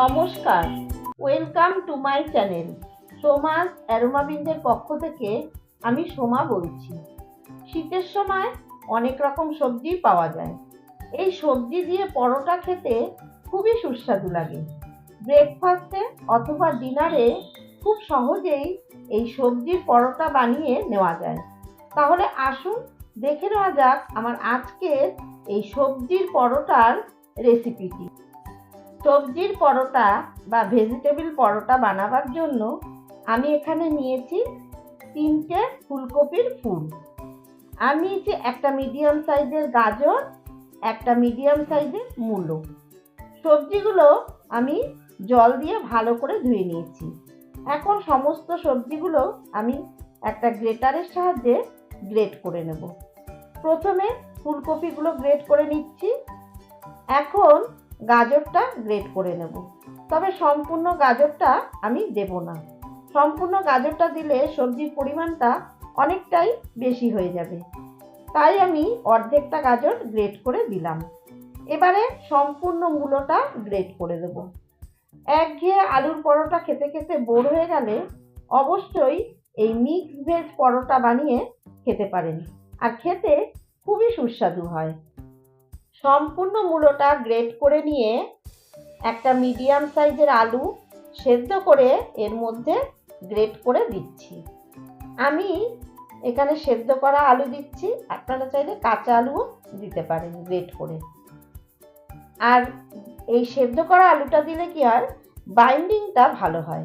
নমস্কার। Welcome to my channel Soma's অ্যারোমাবিন্দের পক্ষ থেকে আমি সোমা বলছি। শীতের সময় অনেক রকম সবজি পাওয়া যায়। এই সবজি দিয়ে পরোটা খেতে খুবই সুস্বাদু লাগে। ব্রেকফাস্টে অথবা ডিনারে খুব সহজেই এই সবজির পরোটা বানিয়ে নেওয়া যায়। তাহলে আসুন দেখে নেওয়া যাক আমার আজকের এই সবজির পরোটার রেসিপিটি সবজির পরোটা বা ভেজিটেবল পরোটা বানাবার জন্য আমি এখানে নিয়েছি তিনটে ফুলকপির ফুল। আর নিয়েছি একটা মিডিয়াম সাইজের গাজর, একটা মিডিয়াম সাইজের মূলো। সবজিগুলো আমি জল দিয়ে ভালো করে ধুয়ে নিয়েছি। এখন সমস্ত সবজিগুলো আমি একটা গ্রেটারের সাহায্যে গ্রেট করে নেব। প্রথমে ফুলকপিগুলো গ্রেট করে নিচ্ছি। এখন গাজরটা গ্রেট করে নেব। তবে সম্পূর্ণ গাজরটা আমি দেব না। সম্পূর্ণ গাজরটা দিলে সবজির পরিমাণটা অনেকটাই বেশি হয়ে যাবে। তাই আমি অর্ধেকটা গাজর গ্রেট করে দিলাম। এবারে সম্পূর্ণ মূলোটা গ্রেট করে দেব। একঘেয়ে আলুর পরোটা খেতে খেতে বোর হয়ে গেলে অবশ্যই এই মিক্স ভেজ পরোটা বানিয়ে খেতে পারেন। আর খেতে খুবই সুস্বাদু হয়। সম্পূর্ণ মূলোটা গ্রেট করে নিয়ে একটা মিডিয়াম সাইজের আলু সেদ্ধ করে এর মধ্যে গ্রেট করে দিচ্ছি। আমি এখানে সেদ্ধ করা আলু দিচ্ছি, আপনারা চাইলে কাঁচা আলুও দিতে পারেন গ্রেট করে। আর এই সেদ্ধ করা আলুটা দিলে কি হয়? বাইন্ডিংটা ভালো হয়।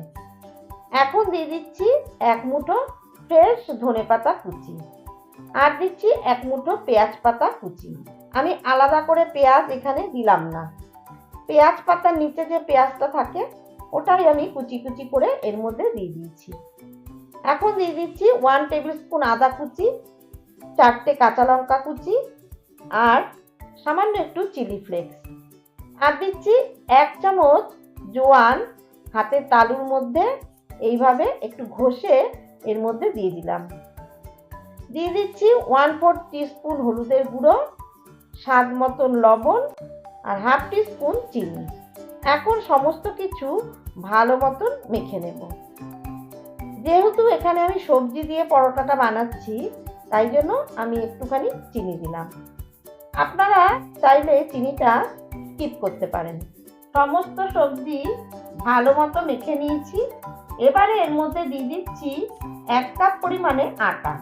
এখন দিয়ে দিচ্ছি এক মুঠো ফ্রেশ ধনে পাতা কুচি। আর দিচ্ছি এক মুঠো পেঁয়াজ পাতা কুচি। আমি আলাদা করে পেঁয়াজ এখানে দিলাম না। পেঁয়াজ পাতার নিচে যে পেঁয়াজটা থাকে, ওটাই আমি কুচি কুচি করে এর মধ্যে দিয়ে দিয়েছি। এখন দিয়ে দিচ্ছি ওয়ান টেবিল স্পুন আদা কুচি, চারটে কাঁচা লঙ্কা কুচি, আর সামান্য একটু চিলি ফ্লেক্স আর দিচ্ছি এক চামচ জোয়ান হাতের তালুর মধ্যে, এইভাবে একটু ঘষে এর মধ্যে দিয়ে দিলাম। দিয়ে দিচ্ছি ওয়ান ফোর টিস্পুন হলুদের গুঁড়ো স্বাদ মতন লবণ আর হাফ টিস্পুন চিনি। এখন সমস্ত কিছু ভালো মতন মেখে নেব। যেহেতু এখানে আমি সবজি দিয়ে পরোটাটা বানাচ্ছি, তাই জন্য আমি একটুখানি চিনি দিলাম। আপনারা চাইলে চিনিটা স্কিপ করতে পারেন। সমস্ত সবজি ভালো মতো মেখে নিয়েছি। এবারে এর মধ্যে দিয়ে দিচ্ছি এক কাপ পরিমাণে আটা।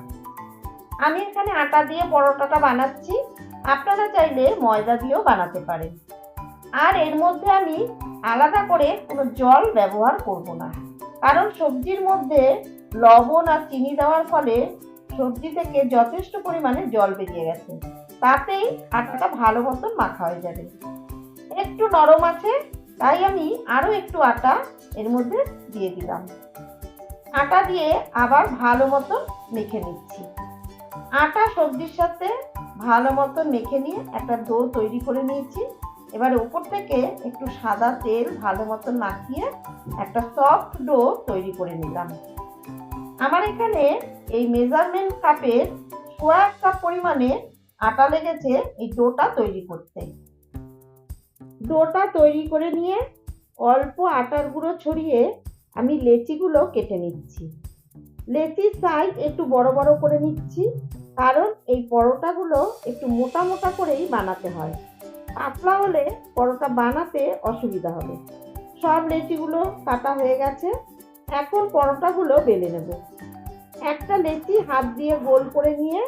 আমি এখানে আটা দিয়ে পরোটাটা বানাচ্ছি। আপনারা চাইলে ময়দা দিয়েও বানাতে পারেন। আর এর মধ্যে আমি আলাদা করে কোনো জল ব্যবহার করব না। কারণ সবজির মধ্যে লবণ আর চিনি দেওয়ার ফলে সবজি থেকে যথেষ্ট পরিমাণে জল বেরিয়ে গেছে। তাতেই আটাটা ভালো মতন মাখা হয়ে যাবে। একটু নরম আছে, তাই আমি আরও একটু আটা এর মধ্যে দিয়ে দিলাম। আটা দিয়ে আবার ভালো মতন মেখে নিচ্ছি। আটা সবজির সাথে ভালো মতন মেখে নিয়ে একটা ডো তৈরি করে নিয়েছি। এবার উপর থেকে একটু সাদা তেল ভালো মতন মাখিয়ে একটা সফট ডো তৈরি করে নিলাম। আমার এখানে এই মেজারমেন্ট কাপের সোয়া এক কাপ পরিমাণে আটা লেগেছে এই ডোটা তৈরি করতে। ডোটা তৈরি করে নিয়ে অল্প আটার গুঁড়ো ছড়িয়ে আমি লেচিগুলো কেটে নিচ্ছি। লেচির সাইজ একটু বড় বড় করে নিচ্ছি। কারণ এই পরোটাগুলো একটু মোটা মোটা করেই বানাতে হয়। পাতলা হলে পরোটা বানাতে অসুবিধা হবে। সব লেচিগুলো কাটা হয়ে গেছে। এখন পরোটাগুলো বেলে নেব। একটা লেচি হাত দিয়ে গোল করে নিয়ে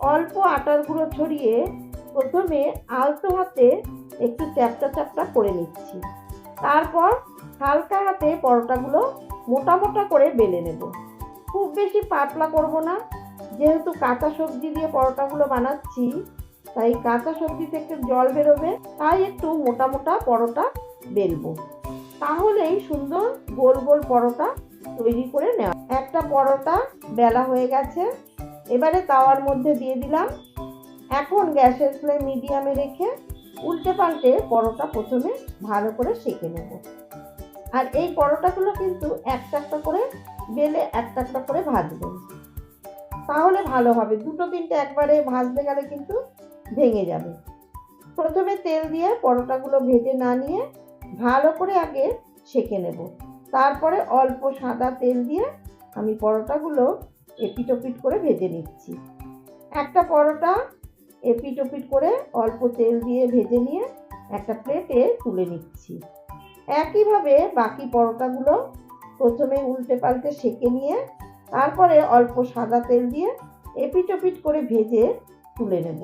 অল্প আটার গুঁড়ো ছড়িয়ে প্রথমে আলতো হাতে একটু চ্যাপটা চ্যাপটা করে নিচ্ছি। তারপর হালকা হাতে পরোটাগুলো মোটা মোটা করে বেলে নেব। খুব বেশি পাতলা করব না। যেহেতু কাঁচা সবজি দিয়ে পরোটাগুলো বানাচ্ছি, তাই কাঁচা সবজি থেকে জল বেরোবে, তাই একটু মোটা মোটা পরোটা বেলবো। তাহলেই সুন্দর গোল গোল পরোটা তৈরি করে নেওয়া একটা পরোটা বেলা হয়ে গেছে, এবারে তাওয়ার মধ্যে দিয়ে দিলাম। এখন গ্যাসের ফ্লেম মিডিয়ামে রেখে উল্টে পাল্টে পরোটা প্রথমে ভালো করে সেঁকে নেব। আর এই পরোটাগুলো কিন্তু একটা একটা করে বেলে একটা একটা করে ভাজবেন তাহলে ভালো হবে। দুটো তিনটে একবারে ভাজতে গেলে কিন্তু ভেঙে যাবে। প্রথমে তেল দিয়ে পরোটাগুলো ভেজে না নিয়ে ভালো করে আগে সেঁকে নেব। তারপরে অল্প সাদা তেল দিয়ে আমি পরোটাগুলো এপিট ওপিট করে ভেজে নিচ্ছি। একটা পরোটা এপিট ওপিট করে অল্প তেল দিয়ে ভেজে নিয়ে একটা প্লেটে তুলে নিচ্ছি। একইভাবে বাকি পরোটাগুলো প্রথমে উল্টে পাল্টে সেঁকে নিয়ে তারপরে অল্প সাদা তেল দিয়ে এপিট ওপিট করে ভেজে তুলে নেব।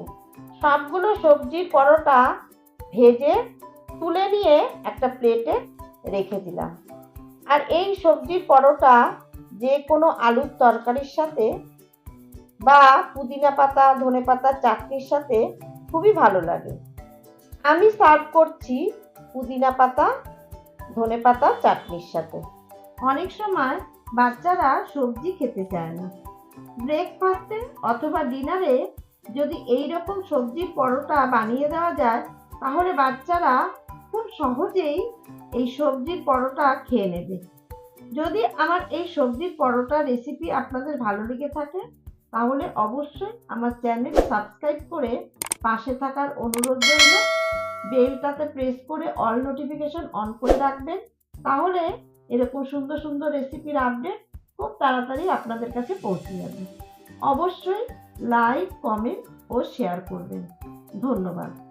সবগুলো সবজির পরোটা ভেজে তুলে নিয়ে একটা প্লেটে রেখে দিলাম। আর এই সবজির পরোটা যে কোনো আলুর তরকারির সাথে বা পুদিনা পাতা, ধনে পাতা, চাটনির সাথে খুবই ভালো লাগে। আমি সার্ভ করছি পুদিনা পাতা, ধনে পাতা, চাটনির সাথে। অনেক সময় বাচ্চারা সবজি খেতে চায় না। ব্রেকফাস্টে অথবা ডিনারে যদি এই রকম সবজির পরোটা বানিয়ে দেওয়া যায়, তাহলে বাচ্চারা খুব সহজেই এই সবজির পরোটা খেয়ে নেবে। যদি আমার এই সবজির পরোটা রেসিপি আপনাদের ভালো লেগে থাকে, তাহলে অবশ্যই আমার চ্যানেল সাবস্ক্রাইব করে পাশে থাকার অনুরোধ রইল। বেলটাতে প্রেস করে অল নোটিফিকেশন অন করে রাখবেন। তাহলে এরকম সুন্দর সুন্দর রেসিপির আপডেট খুব তাড়াতাড়ি আপনাদের কাছে পৌঁছে যাবে। অবশ্যই লাইক কমেন্ট ও শেয়ার করবেন। ধন্যবাদ।